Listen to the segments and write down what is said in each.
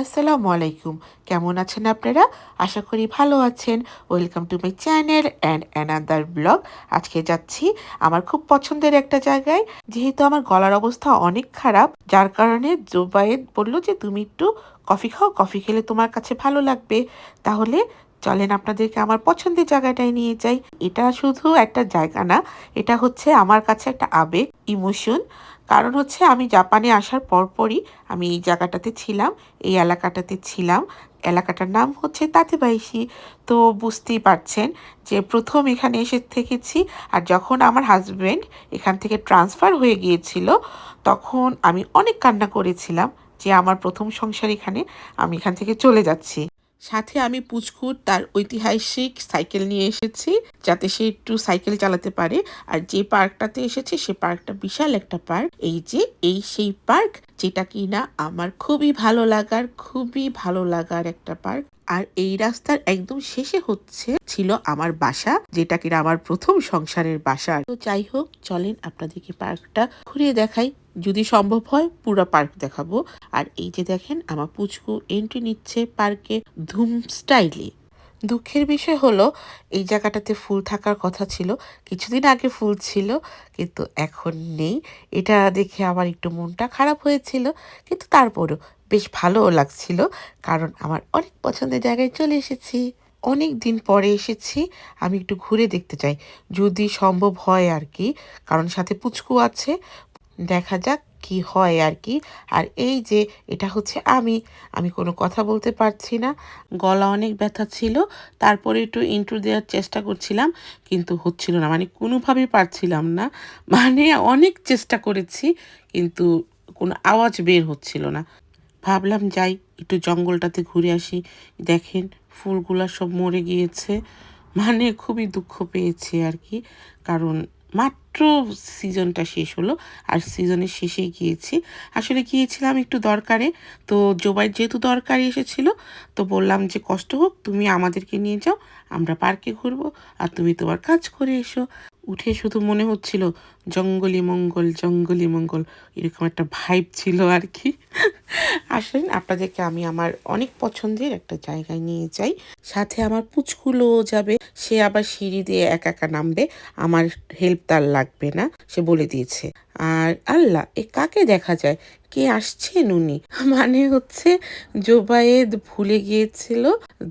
আসসালামু আলাইকুম। কেমন আছেন আপনারা? আশা করি ভালো আছেন। Welcome to my channel and another blog আজকে যাচ্ছি আমার খুব পছন্দের একটা জায়গায়। যেহেতু আমার গলার অবস্থা অনেক খারাপ, যার কারণে জোবায়েদ বলল যে, তুমি একটু কফি খাও, কফি খেলে তোমার কাছে ভালো লাগবে। তাহলে চলেন আপনাদেরকে আমার পছন্দের জায়গাটায় নিয়ে যাই। এটা শুধু একটা জায়গা না, এটা হচ্ছে আমার কাছে একটা আবেগ, ইমোশন। কারণ হচ্ছে আমি জাপানে আসার পরপরই আমি এই জায়গাটাতে ছিলাম, এই এলাকাটাতে ছিলাম। এলাকাটার নাম হচ্ছে তাঁতিবাইশি। তো বুঝতেই পারছেন যে প্রথম এখানে এসে থেকেছি আর যখন আমার হাজব্যান্ড এখান থেকে ট্রান্সফার হয়ে গিয়েছিল, তখন আমি অনেক কান্না করেছিলাম যে আমার প্রথম সংসার এখানে, আমি এখান থেকে চলে যাচ্ছি। সাথে আমি পুচকুর তার ঐতিহাসিক সাইকেল নিয়ে এসেছি যাতে সে একটু সাইকেল চালাতে পারে। আর যে পার্কটাতে এসেছে, সে পার্কটা বিশাল একটা পার্ক। এই যে, এই সেই পার্ক, যেটা কিনা আমার খুবই ভালো লাগার, খুবই ভালো লাগার একটা পার্ক। আর এই রাস্তার একদম শেষে হচ্ছে, ছিল আমার বাসা, যেটা কিনা আমার প্রথম সংসারের বাসা। তো যাই হোক, চলেন আপনাদেরকে পার্কটা ঘুরিয়ে দেখাই। যদি সম্ভব হয়, পুরো পার্ক দেখাবো। আর এই যে দেখেন, আমার পুচকু এন্ট্রি নিচ্ছে পার্কে ধুম স্টাইলে। দুঃখের বিষয় হলো, এই জায়গাটাতে ফুল থাকার কথা ছিল। কিছুদিন আগে ফুল ছিল, কিন্তু এখন নেই। এটা দেখে আমার একটু মনটা খারাপ হয়েছিল, কিন্তু তারপরও বেশ ভালোও লাগছিল, কারণ আমার অনেক পছন্দের জায়গায় চলে এসেছি। অনেক দিন পরে এসেছি, আমি একটু ঘুরে দেখতে চাই। যদি সম্ভব হয় আর কি, কারণ সাথে পুচকু আছে, দেখা যাক কি হয় আর কি। আর এই যে, এটা হচ্ছে আমি আমি কোনো কথা বলতে পারছি না, গলা অনেক ব্যথা ছিল, তারপরে একটু ইন্ট্রো দেওয়ার চেষ্টা করছিলাম, কিন্তু হচ্ছিল না মানে কোনোভাবেই পারছিলাম না মানে অনেক চেষ্টা করেছি, কিন্তু কোনো আওয়াজ বের হচ্ছিল না। ভাবলাম যাই, একটু জঙ্গলটাতে ঘুরে আসি। দেখেন, ফুলগুলো সব মরে গিয়েছে। মানে খুবই দুঃখ পেয়েছে আর কি। কারণ মাত্র সিজনটা শেষ হলো। আর সিজনের শেষে গিয়েছি। আসলে গিয়েছিলাম একটু দরকারে। তো জোবাই যেহেতু দরকারে এসেছিল, তো বললাম যে, কষ্ট হোক, তুমি আমাদেরকে নিয়ে যাও, আমরা পার্কে ঘুরবো, আর তুমি তোমার কাজ করে এসো। উঠে শুধু মনে হচ্ছিল, জঙ্গলি মঙ্গল জঙ্গলি মঙ্গল। এরকম একটা ভাইব ছিল আর কি। আসেন, আপনাদেরকে আমি আমার অনেক পছন্দের একটা জায়গায় নিয়ে যাই। সাথে আমার পুচকুলোও যাবে। সে আবার সিঁড়ি দিয়ে একা একা নামবে। আমার হেল্প তার লাগবে না, সে বলে দিয়েছে। আর আল্লাহ, এ কাকে দেখা যায়? কে আসছেন উনি? মানে হচ্ছে জোবায়েদ ভুলে গিয়েছিল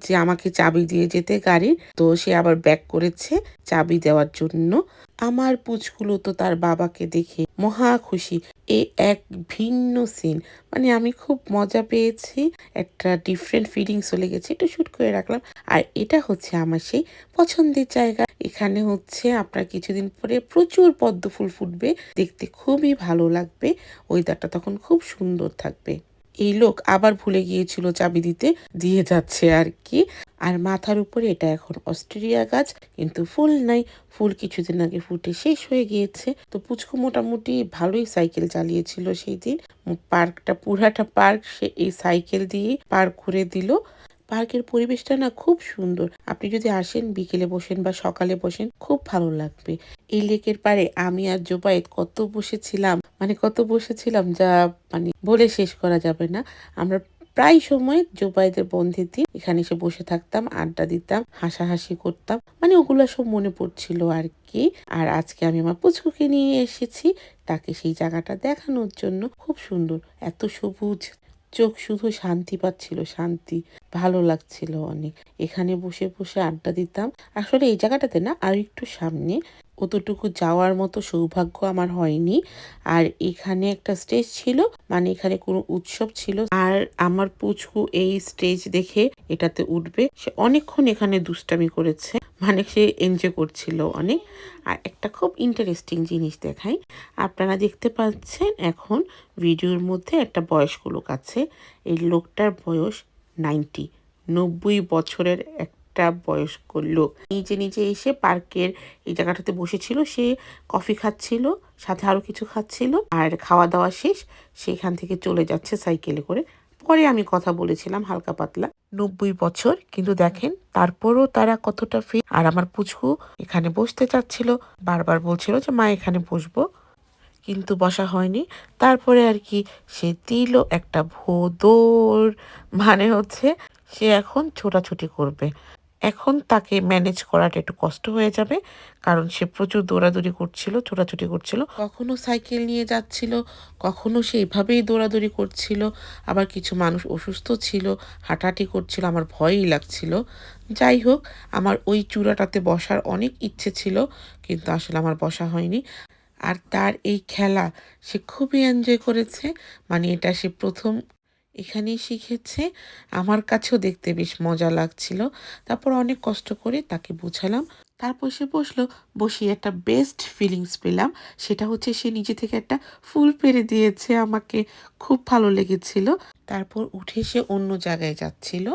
যে আমাকে চাবি দিয়ে যেতে গাড়ির তো সে আবার ব্যাক করেছে চাবি দেওয়ার জন্য। আমার পুচকুলো তো তার বাবাকে দেখে মহা খুশি। এ এক ভিন্ন সিন মানে আমি খুব মজা পেয়েছি, একটা ডিফারেন্ট ফিলিংস চলে গেছে, একটু শ্যুট করে রাখলাম। আর এটা হচ্ছে আমার সেই পছন্দের জায়গা। এখানে হচ্ছে আপনার কিছুদিন পরে প্রচুর পদ্ম ফুল ফুটবে। দেখতে খুবই ভালো লাগবে। ওয়েদারটা তখন খুব সুন্দর থাকবে। এই লোক আবার ভুলে গিয়েছিল চাবি দিতে, দিয়ে যাচ্ছে আর কি। আর মাথার উপরে এটা এখন অস্ট্রেলিয়া গাছ, কিন্তু ফুল নাই। ফুল কিছুদিন আগে ফুটে শেষ হয়ে গিয়েছে। তো পুচকু মোটামুটি ভালোই সাইকেল চালিয়েছিল সেই দিন। পার্কটা, পুরাটা পার্ক সে এই সাইকেল দিয়ে পার্ক করে দিল। পার্কের পরিবেশটা না খুব সুন্দর। আপনি যদি আসেন, বিকেলে বসেন বা সকালে বসেন, খুব ভালো লাগবে। এই লেকের পারে আমি আর জোবায়েত কত বসেছিলাম মানে কত বসেছিলাম যা মানে বলে শেষ করা যাবে না। আমরা প্রায় সময় জোবাইদের বন্ধের দিন এখানে এসে বসে থাকতাম, আড্ডা দিতাম, হাসাহাসি করতাম মানে ওগুলো সব মনে পড়ছিল আর কি আর আজকে আমি আমার পুচকুকে নিয়ে এসেছি, তাকে সেই জায়গাটা দেখানোর জন্য। খুব সুন্দর, এত সবুজ। চোখ শুধু শান্তি পাচ্ছিল, শান্তি, ভালো লাগছিল অনেক। এখানে বসে বসে আড্ডা দিতাম। আসলে এই জায়গাটাতে না আর একটু সামনে অতটুকু যাওয়ার মতো সৌভাগ্য আমার হয়নি। আর এখানে একটা স্টেজ ছিল মানে এখানে কোনো উৎসব ছিল। আর আমার পুচকু এই স্টেজ দেখে এটাতে উঠবে। সে অনেকক্ষণ এখানে দুষ্টামি করেছে মানে সে এনজয় করছিল অনেক। আর একটা খুব ইন্টারেস্টিং জিনিস দেখাই। আপনারা দেখতে পাচ্ছেন এখন ভিডিওর মধ্যে একটা বয়স্ক লোক আছে। এই লোকটার বয়স নাইনটি নব্বই বছরের এক একটা বয়স্ক লোক। নিজে নিজে এসে পার্কের এই জায়গাটাতে বসেছিল। সে কফি খাচ্ছিল, সাথে আরও কিছু খাচ্ছিল আর খাওয়া দাওয়া শেষ। সেখান থেকে চলে যাচ্ছে সাইকেলে করে। পরে আমি কথা বলেছিলাম হালকা পাতলা। নব্বই বছর, কিন্তু দেখেন তারপরও তারা কতটা ফি আর আমার পুচকু এখানে বসতে চাচ্ছিল, বারবার বলছিল যে, মা, এখানে বসবো। কিন্তু বসা হয়নি। তারপরে আর কি সে দিল একটা ভোদর মানে হচ্ছে সে এখন ছোটাছুটি করবে। এখন তাকে ম্যানেজ করাটা একটু কষ্ট হয়ে যাবে, কারণ সে প্রচুর দৌড়াদৌড়ি করছিল, ছোটাছুটি করছিল। কখনো সাইকেল নিয়ে যাচ্ছিল, কখনো সে এভাবেই দৌড়াদৌড়ি করছিল। আবার কিছু মানুষ অসুস্থ ছিল, হাঁটাহাঁটি করছিল, আমার ভয়ই লাগছিল। যাই হোক, আমার ওই চূড়াটাতে বসার অনেক ইচ্ছে ছিল, কিন্তু আসলে আমার বসা হয়নি। আর তার এই খেলা সে খুবই এনজয় করেছে মানে এটা সে প্রথম এখানেই শিখেছে। আমার কাছেও দেখতে বেশ মজা লাগছিল। তারপর অনেক কষ্ট করে তাকে বোঝালাম। তারপর সে বসল, বসিয়ে একটা বেস্ট ফিলিংস পেলাম। সেটা হচ্ছে সে নিজে থেকে একটা ফুল পেরে দিয়েছে আমাকে। খুব ভালো লেগেছিল। তারপর উঠে সে অন্য জায়গায় যাচ্ছিল।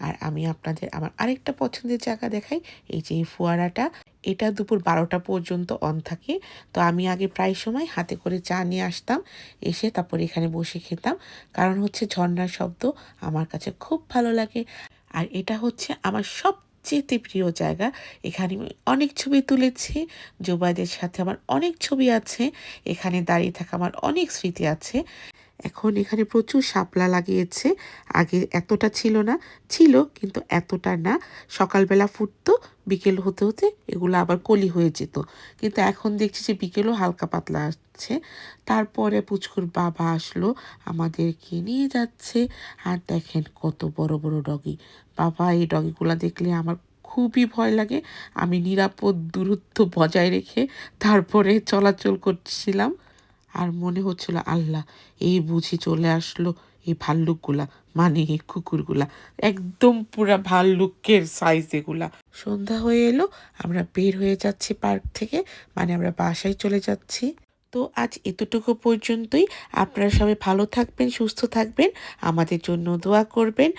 আর আমি আপনাদের আমার আরেকটা পছন্দের জায়গা দেখাই, এই যে এই ফোয়ারাটা। এটা দুপুর বারোটা পর্যন্ত অন থাকে। তো আমি আগে প্রায় সময় হাতে করে চা নিয়ে আসতাম, এসে তারপর এখানে বসে খেতাম। কারণ হচ্ছে ঝর্ণার শব্দ আমার কাছে খুব ভালো লাগে। আর এটা হচ্ছে আমার সবচেয়ে প্রিয় জায়গা। এখানে আমি অনেক ছবি তুলেছি। জোবাইদের সাথে আমার অনেক ছবি আছে। এখানে দাঁড়িয়ে থাকা আমার অনেক স্মৃতি আছে। এখন এখানে প্রচুর শাপলা লাগিয়েছে। আগে এতটা ছিল না, ছিল কিন্তু এতটা না। সকালবেলা ফুটতো, বিকেল হতে হতে এগুলো আবার কলি হয়ে যেত। কিন্তু এখন দেখছি যে বিকেলও হালকা পাতলা আসছে। তারপরে পুচকুর বাবা আসলো, আমাদেরকে নিয়ে যাচ্ছে। আর দেখেন কত বড় বড় ডগি বাবা, এই ডগিগুলো দেখলে আমার খুবই ভয় লাগে। আমি নিরাপদ দূরত্ব বজায় রেখে তারপরে চলাচল করছিলাম। আর মনে হচ্ছিল, আল্লাহ, এই বুঝি চলে আসলো এই ভাল্লুকগুলা মানে এই কুকুরগুলা। একদম পুরা ভাল্লুকের সাইজ এগুলা। সন্ধ্যা হয়ে এলো, আমরা বের হয়ে যাচ্ছি পার্ক থেকে মানে আমরা বাসায় চলে যাচ্ছি। তো আজ এতটুকু পর্যন্তই। আপনারা সবাই ভালো থাকবেন, সুস্থ থাকবেন, আমাদের জন্য দোয়া করবেন।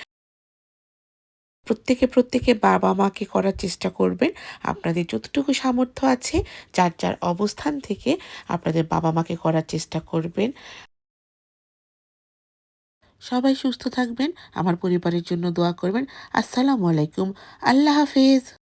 প্রত্যেকে প্রত্যেকে বাবা মাকে করার চেষ্টা করবেন। আপনাদের যতটুকু সামর্থ্য আছে, যার যার অবস্থান থেকে আপনাদের বাবা মাকে করার চেষ্টা করবেন। সবাই সুস্থ থাকবেন। আমার পরিবারের জন্য দোয়া করবেন। আসসালামু আলাইকুম। আল্লাহ হাফেজ।